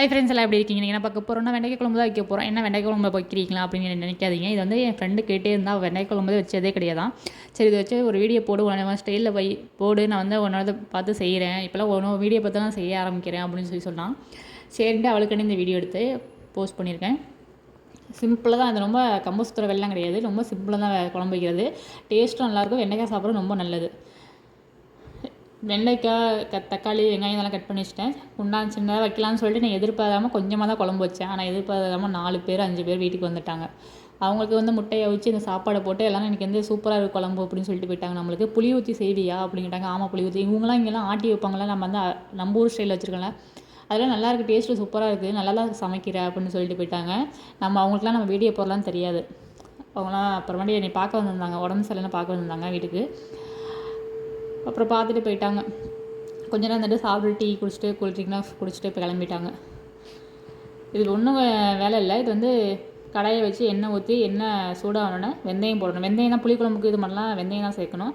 Hi friends எல்லாம் எப்படி இருக்கீங்க? நீங்கள் என்ன பார்க்க போகிறோம்னா வெண்டைக்காய் குழம்பு தான் வைக்க போகிறோம் என்ன வெண்டைக்காய் குழம்பு வைக்கிறீங்களா அப்படின்னு நினைக்காதீங்க. இது வந்து என் ஃப்ரெண்டு கேட்டே இருந்தால் வெண்டைக்காய் குழம்பு வச்சதே கிடையாதான் சரி இதை வச்சு ஒரு வீடியோ போடு. உடனே ஸ்டைலில் போய் போடு. நான் வந்து உன்னோட பார்த்து செய்கிறேன் இப்போலாம் ஒன்று வீடியோ பார்த்து தான் செய்ய ஆரம்பிக்கிறேன் அப்படின்னு சொல்லி சொன்னான். சரின்ட்டு அவளுக்குன்னு இந்த வீடியோ எடுத்து போஸ்ட் பண்ணியிருக்கேன். சிம்பிளாக தான். அது ரொம்ப கம்பு சுத்துற வெள்ளம் கிடையாது. ரொம்ப சிம்பிளாக தான் குழம்பு வைக்கிறது. டேஸ்ட்டும் நல்லாயிருக்கும் வெண்டைக்காய் சாப்பிட்றது ரொம்ப நல்லது. வெண்டைக்காய் க தக்காளி வெங்காயம் இதெல்லாம் கட் பண்ணி வச்சிட்டேன். குண்டான் சின்னதாக வைக்கலாம்னு சொல்லிட்டு நான் எதிர்பாராமல் கொஞ்சமாக தான் குழம்பு வச்சேன். ஆனால் எதிர்பாராமல் நாலு பேர் அஞ்சு பேர் வீட்டுக்கு வந்துட்டாங்க. அவங்களுக்கு வந்து முட்டையை வச்சு இந்த சாப்பாடை போட்டு எல்லாம் எனக்கு வந்து சூப்பராக இருக்கும் குழம்பு அப்படின்னு சொல்லிட்டு போயிட்டாங்க நம்மளுக்கு. புளி ஊற்றி செய்வியா அப்படிங்கிட்டாங்க. ஆமாம் புளி ஊற்றி இவங்களாம் இங்கெல்லாம் ஆட்டி வைப்பாங்களா நம்ம வந்து நம்ம ஊர் ஸ்டைலில் வச்சுருக்கோம்ல. அதெல்லாம் நல்லா இருக்குது டேஸ்ட்டு சூப்பராக இருக்குது நல்லா தான் சமைக்கிற அப்படின்னு சொல்லிட்டு போயிட்டாங்க. நம்ம அவங்களுக்குலாம் நம்ம வீடியோ போடலான்னு தெரியாது. அவங்களாம் அப்புறமேட்டு என்னை பார்க்க வந்திருந்தாங்க. உடம்பு சரியில்லைன்னு பார்க்க வந்திருந்தாங்க வீட்டுக்கு. அப்புறம் பார்த்துட்டு போயிட்டாங்க. கொஞ்ச நேரம் வந்துட்டு சாப்பிட்டு டீ குடிச்சிட்டு கூல் குடிச்சிட்டு இப்போ கிளம்பிட்டாங்க. இதில் ஒன்றும் வேலை இல்லை. இது வந்து கடாயை வச்சு எண்ணெய் ஊற்றி எண்ணெய் சூடாகணுன்னு வெந்தயம் போடணும். வெந்தயம் தான் புளிக்குழம்புக்கு இது மாதிரிலாம் வெந்தயம் தான் சேர்க்கணும்.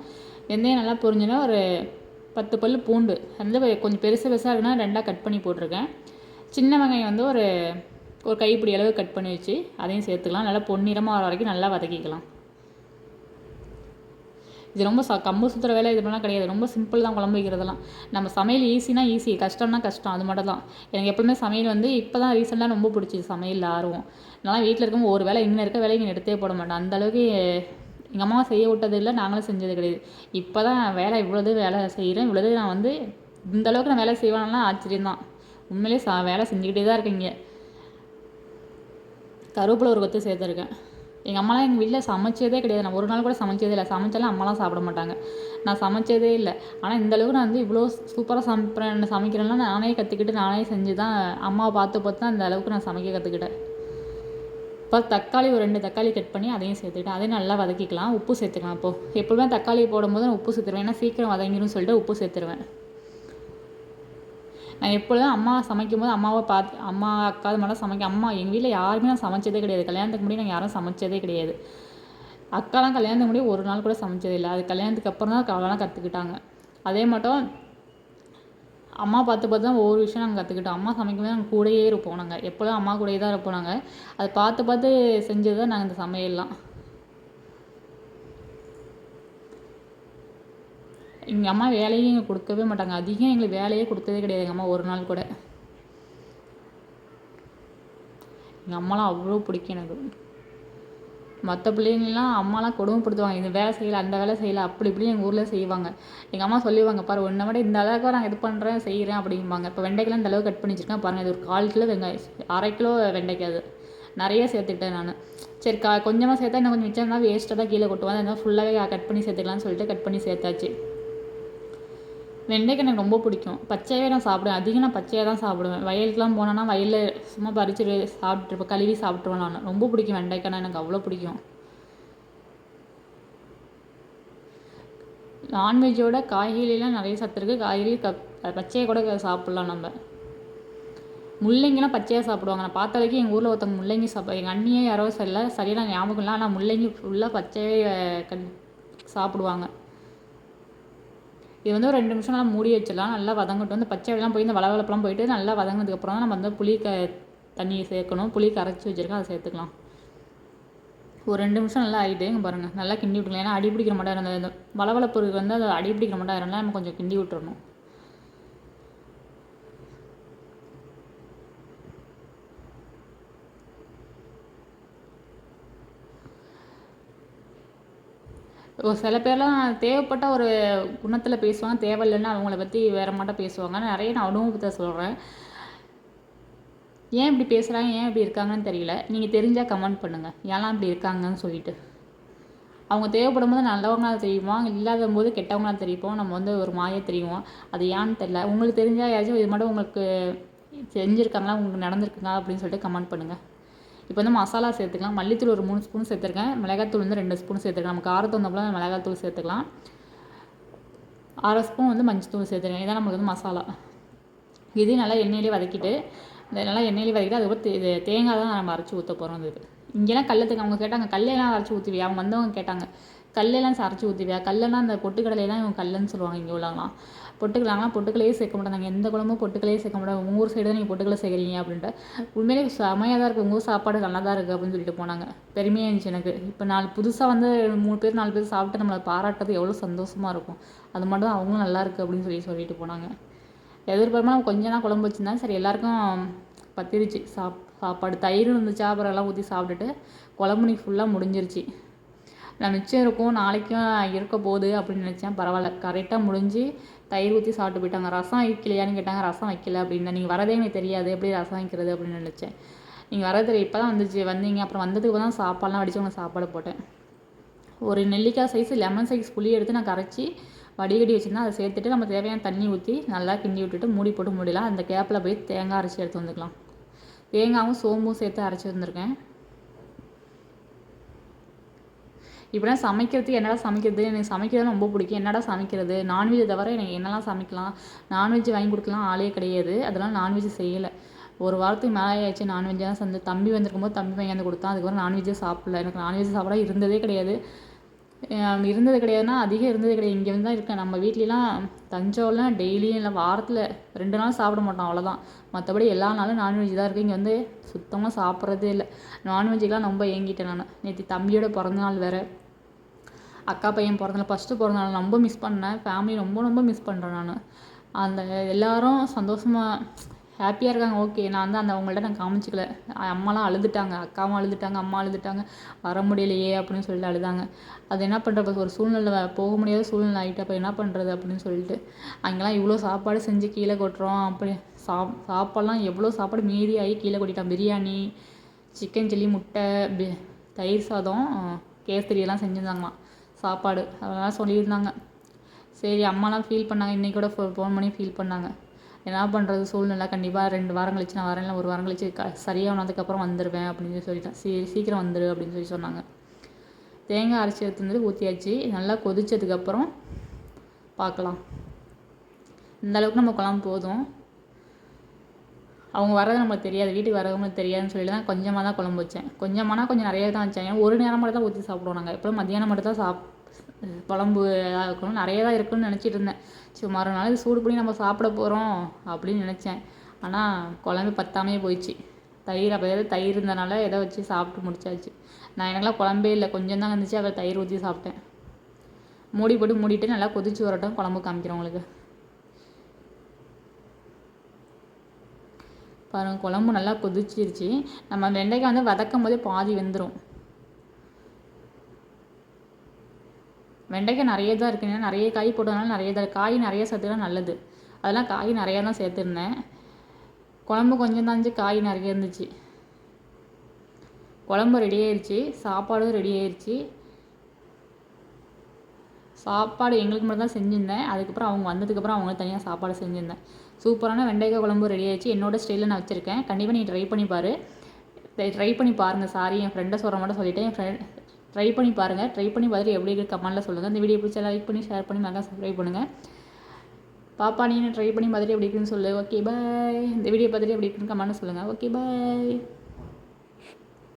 வெந்தயம் நல்லா பொரிஞ்சுன்னா ஒரு பத்து பல் பூண்டு. வந்து கொஞ்சம் பெருசு பெருசாக இருக்குன்னா ரெண்டாக கட் பண்ணி போட்டிருக்கேன். சின்ன வெங்காயம் வந்து ஒரு ஒரு கைப்பிடி அளவு கட் பண்ணி வச்சு அதையும் சேர்த்துக்கலாம். நல்லா பொன்னிறமாக வர வரைக்கும் நல்லா வதக்கிக்கலாம். இது ரொம்ப ச கம்பு சுற்றுற வேலை இது மாதிரிலாம் கிடையாது. ரொம்ப சிம்பிள் தான் குழம்பு வைக்கிறதெல்லாம். நம்ம சமையல் ஈஸினா ஈஸி கஷ்டம்னா கஷ்டம். அது மட்டும் தான். எனக்கு எப்பவுமே சமையல் வந்து இப்போ தான் ரீசெண்டாக ரொம்ப பிடிச்சிது. சமையலில் ஆர்வம். நல்லா வீட்டில் இருக்கும் ஒரு வேலை இன்னும் இருக்க வேலையை எடுத்தே போட மாட்டேன். அந்தளவுக்கு எங்கள் அம்மா செய்ய விட்டது இல்லை நாங்களும் செஞ்சது கிடையாது. இப்போ தான் வேலை இவ்வளோது வேலை செய்கிறேன் இவ்வளோது நான் வந்து இந்த அளவுக்கு நான் வேலை செய்வேன்லாம் ஆச்சரியம் தான். உண்மையிலே சா வேலை செஞ்சுக்கிட்டே தான் இருக்கீங்க. கருவேப்பிலை ஒரு கொத்து சேர்த்துருக்கேன். எங்கள் அம்மாலாம் எங்கள் வீட்டில் சமைச்சதே கிடையாது. நான் ஒரு நாள் கூட சமைச்சதே இல்லை. சமைச்சாலும் அம்மாலாம் சாப்பிட மாட்டாங்க. நான் சமைச்சதே இல்லை. ஆனால் இந்தளவுக்கு நான் வந்து இவ்வளோ சூப்பராக சமைப்பேன் சமைக்கிறேன்னா நானே கற்றுக்கிட்டு நானே செஞ்சு தான் அம்மாவை பார்த்து பார்த்து தான் அந்த அளவுக்கு நான் சமைக்க கற்றுக்கிட்டேன் இப்போ தக்காளி ஒரு ரெண்டு தக்காளி கட் பண்ணி அதையும் சேர்த்துக்கிட்டேன். அதையும் நல்லா வதக்கிக்கலாம். உப்பு சேர்த்துக்கலாம் இப்போது எப்பவுமே தக்காளி போடும்போது நான் உப்பு சேர்த்துருவேன். ஏன்னா சீக்கிரம் வதங்கிடும் சொல்லிட்டு உப்பு சேர்த்துருவேன். நான் எப்பொழுதும் அம்மா சமைக்கும் போது அம்மாவை பார்த்து அம்மா அக்கா அது மாதிரிலாம் சமைக்க அம்மா எங்கள் வீட்டில் யாருமே நான் சமைச்சதே கிடையாது. கல்யாணத்துக்கு முன்னாடி நாங்கள் யாரும் சமைச்சதே கிடையாது. அக்காலாம் கல்யாணத்துக்கு முன்னாடி ஒரு நாள் கூட சமைச்சதே இல்லை. அது கல்யாணத்துக்கு அப்புறம் தான் அவ்வளோலாம் கற்றுக்கிட்டாங்க அதே மட்டும் அம்மா பார்த்து பார்த்து தான் ஒவ்வொரு விஷயம் நாங்கள் கற்றுக்கிட்டோம் அம்மா சமைக்கும் போது நாங்கள் கூடயே இருப்போம் நாங்கள் எப்போதும் அம்மா கூடயே தான் இருப்போம் நாங்கள் அதை பார்த்து பார்த்து செஞ்சது தான் நாங்கள் இந்த சமையல்லாம். எங்கள் அம்மா வேலையும் எங்களுக்கு கொடுக்கவே மாட்டாங்க. அதிகம் எங்களுக்கு வேலையே கொடுத்ததே கிடையாது எங்கள் அம்மா ஒரு நாள் கூட. எங்கள் அம்மாலாம் அவ்வளோ பிடிக்கும் எனக்கு. மற்ற பிள்ளைங்களாம் அம்மாலாம் கொடுமைப்படுத்துவாங்க இந்த வேலை செய்யலை அந்த வேலை செய்யலை அப்படி இப்படி எங்கள் ஊரில் செய்வாங்க. எங்கள் அம்மா சொல்லுவாங்க பாரு ஒன்றை விட இந்த அளவுக்கு நான் இது பண்ணுறேன் செய்கிறேன் அப்படிம்பாங்க. இப்போ வெண்டைக்கெல்லாம் இந்த அளவுக்கு கட் பண்ணி வச்சுருக்கேன் பாருங்கள் இது ஒரு கால் கிலோ வெங்காயம் அரை கிலோ வெண்டைக்காய் அது. நிறைய சேர்த்துக்கிட்டேன் நான். சரி கா கொஞ்சமாக சேர்த்தா இன்னும் கொஞ்சம் மிச்சம் தான் வேஸ்ட்டாக தான் கீழே கொட்டுவாங்க அதனால் ஃபுல்லாகவே கட் பண்ணி சேர்த்துக்கலாம்னு சொல்லிட்டு கட் பண்ணி சேர்த்தாச்சு. வெண்டைக்காய் எனக்கு ரொம்ப பிடிக்கும். பச்சையாகவே நான் சாப்பிடுவேன். அதிகம் நான் பச்சையாக தான் சாப்பிடுவேன். வயலுக்குலாம் போனேன்னா வயலில் சும்மா பறிச்சு சாப்பிட்ருப்பேன் கழுவி சாப்பிட்ருவேன் நான். ரொம்ப பிடிக்கும் வெண்டைக்காய்னா எனக்கு அவ்வளோ பிடிக்கும். நான்வெஜ்ஜோட காய்கறிலாம் நிறைய சத்து இருக்குது காய்கறி க பச்சையை கூட சாப்பிட்லாம் நம்ம. முள்ளங்கிலாம் பச்சையாக சாப்பிடுவாங்க. நான் பார்த்த வரைக்கும் எங்கள் ஊரில் ஒருத்தவங்க முள்ளங்கி சாப்பிட எங்கள் அண்ணியே யாரோ சரியில்லை சரியான ஞாபகம் இல்லை. ஆனால் முள்ளங்கி ஃபுல்லாக பச்சையே கண் சாப்பிடுவாங்க. இது வந்து ஒரு ரெண்டு நிமிஷம் நல்லா மூடி வச்சிடலாம். நல்லா வதங்கட்டும். இந்த பச்சை வெள்ளம் போய் இந்த வளவளப்பெல்லாம் போயிட்டு நல்லா வதங்கினதுக்கப்புறம் தான் நம்ம வந்து புளி க தண்ணியை சேர்க்கணும். புளி கரைச்சி வச்சுருக்கோம். அதை சேர்த்துக்கலாம். ஒரு ரெண்டு நிமிஷம் நல்லா ஆகிட்டு இங்கே பாருங்கள் நல்லா கிண்டி விட்டுக்கலாம். ஏன்னா அடி பிடிக்கிற மாட்டாக அந்த வளவளப்பு வந்து அதை அடி பிடிக்கிற மாட்டாக இருந்தால் நம்ம கொஞ்சம் கிண்டி விட்டுறணும். ஒரு சில பேர்லாம் தேவைப்பட்ட ஒரு குணத்தில் பேசுவாங்க தேவையில்லைன்னு அவங்கள பற்றி வேறு மாட்டம் பேசுவாங்க. நிறைய நான் அனுபவத்தை சொல்கிறேன் ஏன் இப்படி பேசுகிறாங்க ஏன் இப்படி இருக்காங்கன்னு தெரியல. நீங்கள் தெரிஞ்சால் கமெண்ட் பண்ணுங்கள் ஏன்லாம் இப்படி இருக்காங்கன்னு சொல்லிட்டு. அவங்க தேவைப்படும் போது நல்லவங்களாக தெரியுமா? இல்லாத போது கெட்டவங்களாக நம்ம வந்து ஒரு மாயை தெரியும்? அது ஏன்னு தெரியல. உங்களுக்கு தெரிஞ்சால் யாச்சும் இது மட்டும் உங்களுக்கு செஞ்சுருக்காங்களா உங்களுக்கு நடந்திருக்குங்களா? அப்படின்னு சொல்லிட்டு கமெண்ட் பண்ணுங்கள் இப்போ வந்து மசாலா சேர்த்துக்கலாம். மல்லித்தூள் ஒரு மூணு ஸ்பூன் சேர்த்துருக்கேன். மிளகாத்தூள் வந்து ரெண்டு ஸ்பூன் சேர்த்துருக்கேன் நம்ம காரத்து வந்தப்போ மிளகாத்தூள் சேர்த்துக்கலாம். அரை ஸ்பூன் வந்து மஞ்சத்தூள் சேர்த்துருக்கேன். இதான் நம்மளுக்கு வந்து மசாலா. இதையும் நல்லா எண்ணெயிலே வதக்கிட்டு இந்த நல்லா எண்ணெயிலே வதக்கிட்டு அதுக்கப்புறம் இது தேங்காய் தான் நம்ம அரைச்சி ஊற்ற போகிறோம் இது. இங்கெல்லாம் கல்லத்துக்கு அவங்க கேட்டாங்க கல்லையெல்லாம் அரைச்சி ஊற்றுவியா அவங்க வந்தவங்க கேட்டாங்க கல்லெல்லாம் அரைச்சி ஊற்றுவியா கல்லெல்லாம் அந்த பொட்டுக்கடலையெல்லாம் இவங்க கல்லுன்னு சொல்லுவாங்க இங்கே உள்ளவங்களாம் பொட்டுக்கலாம்னா பொட்டுக்கலையே சேர்க்க மாட்டாங்க. எந்த குழம்பும் பொட்டுக்கலையே சேர்க்க மாட்டாங்க உங்கள் ஊர் சைடு தான் நீங்கள் பொட்டுக்கலை சேர்க்குறீங்க அப்படின்ட்டு. உண்மையிலே செமையாக தான் இருக்குது உங்கள் ஊர் சாப்பாடு நல்லா தான் இருக்குது அப்படின்னு சொல்லிட்டு போனாங்க. பெருமையாக இருந்துச்சு எனக்கு. இப்போ நாலு புதுசாக வந்து மூணு பேர் நாலு பேர் சாப்பிட்டு நம்மளை பாராட்டுறது எவ்வளோ சந்தோஷமாக இருக்கும். அது மட்டும் தான் அவங்களும் நல்லா இருக்குது அப்படின்னு சொல்லி சொல்லிட்டு போனாங்க. எதிர்பார்ப்பாக கொஞ்சம் தான் குழம்பு வச்சுருந்தேன் சரி எல்லாருக்கும் பத்திருச்சு. சாப் சாப்பாடு தயிர் இருந்துச்சா அப்புறம் எல்லாம் ஊற்றி சாப்பிட்டுட்டு குழம்பு நீ ஃபுல்லாக முடிஞ்சிருச்சு. நான் மிச்சம் இருக்கும் நாளைக்கும் இருக்க போகுது அப்படின்னு நினச்சேன். பரவாயில்ல கரெக்டாக முடிஞ்சு தயிர் ஊற்றி சாப்பிட்டு போயிட்டாங்க. ரசம் வைக்கலையான்னு கேட்டாங்க. ரசம் வைக்கல அப்படின்னா நீங்கள் வரதே எனக்கு தெரியாது. எப்படி ரசம் வைக்கிறது அப்படின்னு நினச்சேன். நீங்கள் வரது தெரியும். இப்போ தான் வந்துச்சு. வந்தீங்க. அப்புறம் வந்ததுக்கு தான் சாப்பாடுலாம் வடித்து உங்களுக்கு சாப்பாடு போட்டேன். ஒரு நெல்லிக்காய் சைஸ் லெமன் சைஸ் புளி எடுத்து நான் கரைச்சி வடிகட்டி வச்சுருந்தேன். அதை சேர்த்துட்டு நம்ம தேவையான தண்ணி ஊற்றி நல்லா கிண்டி விட்டுட்டு மூடி போட்டு மூடிலாம் அந்த கேப்பில் போய் தேங்காய் அரைச்சி எடுத்து வந்துக்கலாம். தேங்காயும் சோம்பும் சேர்த்து அரைச்சி வந்திருக்கேன். இப்படிலாம் சமைக்கிறதுக்கு என்னடா சமைக்கிறது? எனக்கு சமைக்கிறது ரொம்ப பிடிக்கும். என்னடா சமைக்கிறது? நான்வெஜ் தவிர எனக்கு என்னெல்லாம் சமைக்கலாம்? நான்வெஜ் வாங்கி கொடுக்கலாம். ஆளே கிடையாது. அதெல்லாம் நான்வெஜ் செய்யலை. ஒரு வாரத்துக்கு மேலே ஆயிடுச்சு. நான்வெஜ்ஜாக தான் சந்து தம்பி வந்திருக்கும் போது தம்பி வாங்கி வந்து கொடுத்தான். அதுக்கப்புறம் நான்வெஜ்ஜே சாப்பிடல. எனக்கு நான்வெஜ் சாப்பிட இருந்ததே கிடையாது. இருந்தது கிடையாதுன்னா அதிகம் இருந்தது கிடையாது. இங்கே வந்து தான் இருக்கேன். நம்ம வீட்லலாம் தஞ்சாவூர்லாம் டெய்லியும் இல்லை வாரத்தில் ரெண்டு நாள் சாப்பிட மாட்டோம். அவ்வளோதான். மற்றபடி எல்லா நாளும் நான்வெஜ் தான் இருக்குது இங்கே வந்து சுத்தமாக சாப்பிட்றதே இல்லை. நான்வெஜ்ஜுக்கெலாம் ரொம்ப ஏங்கிட்டேன் நான். நேற்று தம்பியோட பிறந்த நாள் வேறு. அக்கா பையன் பிறந்தனால ஃபஸ்ட்டு பிறந்தனால ரொம்ப மிஸ் பண்ணேன். ஃபேமிலி ரொம்ப ரொம்ப மிஸ் பண்ணுறேன் நான். அந்த எல்லாரும் சந்தோஷமாக ஹாப்பியாக இருக்காங்க. ஓகே நான் வந்து அந்த அவங்கள்ட்ட நான் காமிச்சிக்கல. அம்மாலாம் அழுதுட்டாங்க. அக்காவும் அழுதுட்டாங்க. அம்மா அழுதுட்டாங்க. வர முடியலையே அப்படின்னு சொல்லிட்டு அழுதாங்க. அது என்ன பண்ணுறது ஒரு சூழ்நிலை போக முடியாத சூழ்நிலை ஆகிட்டு அப்போ என்ன பண்ணுறது அப்படின்னு சொல்லிட்டு. அங்கெல்லாம் இவ்வளோ சாப்பாடு செஞ்சு கீழே கொட்டுறோம். அப்படி சாப் சாப்பாடுலாம் எவ்வளோ சாப்பாடு மீறி ஆகி கீழே கொட்டிட்டான். பிரியாணி சிக்கன் சில்லி முட்டை தயிர் சாதம் கேசரியெல்லாம் செஞ்சுருந்தாங்களாம். சாப்பாடு. அதெல்லாம் சொல்லியிருந்தாங்க. சரி அம்மாலாம் ஃபீல் பண்ணாங்க. இன்றைக்கி கூட ஃபோ ஃபோன் பண்ணி ஃபீல் பண்ணாங்க. என்ன பண்ணுறது சூழ்நிலை. கண்டிப்பாக ரெண்டு வாரம் கழிச்சு நான் வரேன் இல்லை ஒரு வாரம் கழிச்சு க வந்ததுக்கப்புறம் வந்துடுவேன் அப்படின்னு சொல்லி சொல்லிட்டேன். சீ சீக்கிரம் வந்துடு அப்படின்னு சொல்லி சொன்னாங்க. தேங்காய் அரைச்சி எடுத்துருந்து ஊற்றியாச்சு நல்லா கொதித்ததுக்கப்புறம் பார்க்கலாம். இந்த அளவுக்கு நம்ம குழம்பு போதும். அவங்க வர்றது நம்மளுக்கு தெரியாது. வீட்டுக்கு வரவங்களுக்கு தெரியாதுன்னு சொல்லி தான் கொஞ்சமாக தான் குழம்பு வச்சேன். கொஞ்சமானா கொஞ்சம் நிறைய தான் வச்சேன். ஒரு நேரம் மட்டும் தான் ஊற்றி சாப்பிடுவோம் நாங்கள் எப்போ மத்தியானம் மட்டும் தான் சாப் குழம்பு இதாக இருக்கணும் நிறைய தான் இருக்குன்னு நினச்சிட்டு இருந்தேன். சரி மறுநாள் சூடு பண்ணி நம்ம சாப்பிட போகிறோம் அப்படின்னு நினச்சேன். ஆனால் குழம்பு பத்தாமே போயிடுச்சு. தயிர் அப்போ ஏதாவது தயிர் இருந்தனால எதை வச்சு சாப்பிட்டு முடிச்சாச்சு. நான் எனக்குலாம் குழம்பே இல்லை. கொஞ்சம் தான் இருந்துச்சு அதில் தயிர் ஊற்றி சாப்பிட்டேன். மூடி போட்டு மூடிட்டு நல்லா கொதிச்சு வரட்டும். குழம்பு காமிக்கிறேன் உங்களுக்கு. பாருங்கள் குழம்பு நல்லா கொதிச்சிருச்சு. நம்ம வெண்டைக்காய் வந்து வதக்கும் போதே பாதி வெந்துடும் வெண்டைக்காய் நிறைய தான் இருக்குங்க நிறைய காய் போட்டதுனால நிறைய தான் காய் நிறைய சேர்த்துனா நல்லது. அதெல்லாம் காய் நிறையா தான் சேர்த்துருந்தேன். குழம்பு கொஞ்சம் தான் இருந்துச்சு காய் நிறைய இருந்துச்சு. குழம்பு ரெடி ஆயிடுச்சு சாப்பாடும் ரெடி ஆயிடுச்சு சாப்பாடு எங்களுக்கு மட்டும் தான் செஞ்சுருந்தேன். அதுக்கப்புறம் அவங்க வந்ததுக்கப்புறம் அவங்க தனியாக சாப்பாடு செஞ்சுருந்தேன். சூப்பரான வெண்டைக்காய் குழம்பு ரெடி ஆயிடுச்சு என்னோட ஸ்டைலில் நான் வச்சுருக்கேன். கண்டிப்பாக நீங்கள் ட்ரை பண்ணி பாரு. ட்ரை பண்ணி பாருங்கள் சாரி. என் ஃப்ரெண்டை சொல்கிற மட்டும் சொல்லிவிட்டேன் என் ஃப்ரெண்ட் ட்ரை பண்ணி பாருங்கள் ட்ரை பண்ணி பார்த்துட்டு எப்படி இருக்குது கமெண்ட்டில் சொல்லுங்கள் இந்த வீடியோ பிடிச்சா லைக் பண்ணி ஷேர் பண்ணி நல்லா சப்ஸ்கிரைப் பண்ணுங்கள் பாப்பா நீ ட்ரை பண்ணி பார்த்துட்டு எப்படி இருக்குன்னு சொல்லு. ஓகே பாய் இந்த வீடியோ பார்த்துட்டு எப்படி இருக்குன்னு கமெண்ட்டில் சொல்லுங்கள் ஓகே பாய்